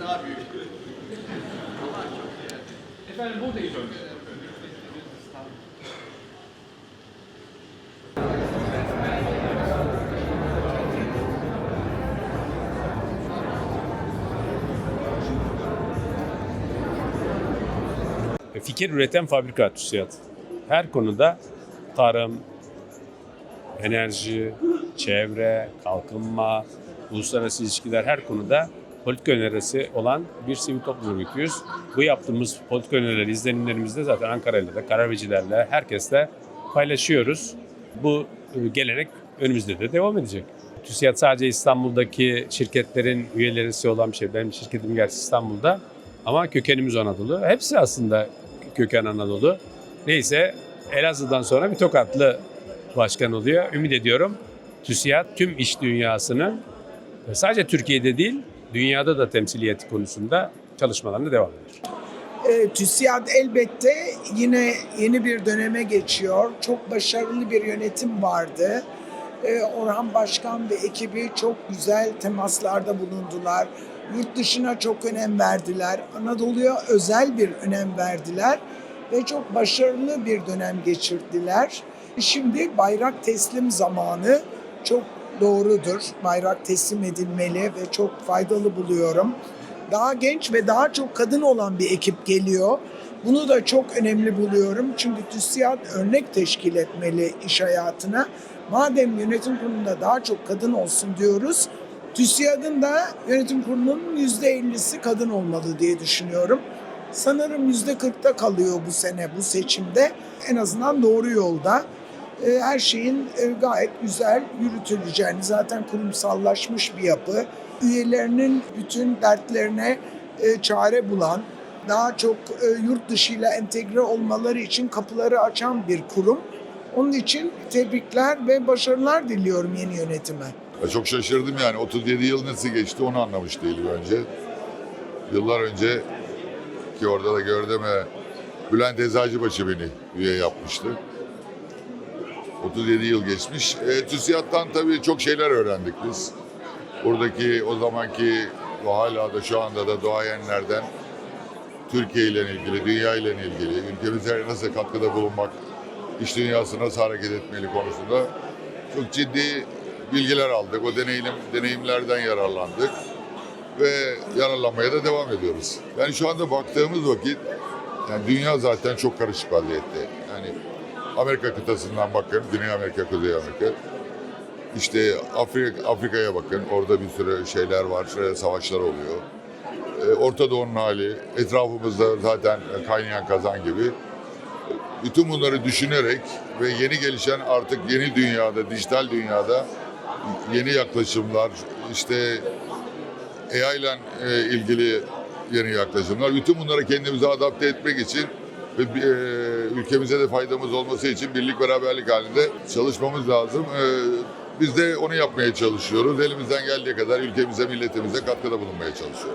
daha büyük. Efendim buradayız önce. fikir üreten fabrika TÜSİAD. Her konuda tarım, enerji, çevre, kalkınma, uluslararası ilişkiler her konuda politika önerisi olan bir sivil toplum örgütüyüz. Bu yaptığımız politika önerileri, izlenimlerimizi de zaten Ankara'yla da, karar herkesle paylaşıyoruz. Bu e, gelenek önümüzde de devam edecek. TÜSİAD sadece İstanbul'daki şirketlerin üyelerisi olan bir şey. Benim şirketim gerçi İstanbul'da ama kökenimiz Anadolu. Hepsi aslında köken Anadolu. Neyse Elazığ'dan sonra bir Tokatlı başkan oluyor. Ümit ediyorum TÜSİAD tüm iş dünyasının sadece Türkiye'de değil dünyada da temsiliyeti konusunda çalışmalarına devam eder. E, TÜSİAD elbette yine yeni bir döneme geçiyor. Çok başarılı bir yönetim vardı. E, Orhan Başkan ve ekibi çok güzel temaslarda bulundular. Yurt dışına çok önem verdiler. Anadolu'ya özel bir önem verdiler. Ve çok başarılı bir dönem geçirdiler. Şimdi bayrak teslim zamanı çok doğrudur. Bayrak teslim edilmeli ve çok faydalı buluyorum daha genç ve daha çok kadın olan bir ekip geliyor. Bunu da çok önemli buluyorum. Çünkü TÜSİAD örnek teşkil etmeli iş hayatına. Madem yönetim kurulunda daha çok kadın olsun diyoruz, TÜSİAD'ın da yönetim kurulunun %50'si kadın olmalı diye düşünüyorum. Sanırım %40'ta kalıyor bu sene bu seçimde. En azından doğru yolda. E, Her şeyin e, gayet güzel yürütüleceğini zaten kurumsallaşmış bir yapı. Üyelerinin bütün dertlerine e, çare bulan, daha çok yurt dışıyla entegre olmaları için kapıları açan bir kurum. Onun için tebrikler ve başarılar diliyorum yeni yönetime. Ya Çok şaşırdım yani 37 yıl nasıl geçti onu anlamış değilim önce. Yıllar önce ki orada da gördüm Bülent Eczacıbaşı beni üye yapmıştı. 37 yıl geçmiş. E, TÜSİAD'dan tabii çok şeyler öğrendik biz. Buradaki o zamanki ve hala da şu anda da doğayenlerden Türkiye ile ilgili, dünya ile ilgili, ülkemize nasıl katkıda bulunmak, iş dünyası nasıl hareket etmeli konusunda çok ciddi bilgiler aldık. O deneyim, deneyimlerden yararlandık ve yararlanmaya da devam ediyoruz. Yani şu anda baktığımız vakit yani dünya zaten çok karışık vaziyette. Yani Amerika kıtasından bakın, Güney Amerika, Kuzey Amerika. İşte Afrika, Afrika'ya bakın, orada bir sürü şeyler var, savaşlar oluyor. Ee, Orta Doğu'nun hali, etrafımızda zaten kaynayan kazan gibi. Bütün bunları düşünerek ve yeni gelişen artık yeni dünyada, dijital dünyada yeni yaklaşımlar, işte AI ile e, ilgili yeni yaklaşımlar. Bütün bunları kendimize adapte etmek için e, ülkemize de faydamız olması için birlik beraberlik halinde çalışmamız lazım. E, biz de onu yapmaya çalışıyoruz. Elimizden geldiği kadar ülkemize, milletimize katkıda bulunmaya çalışıyoruz.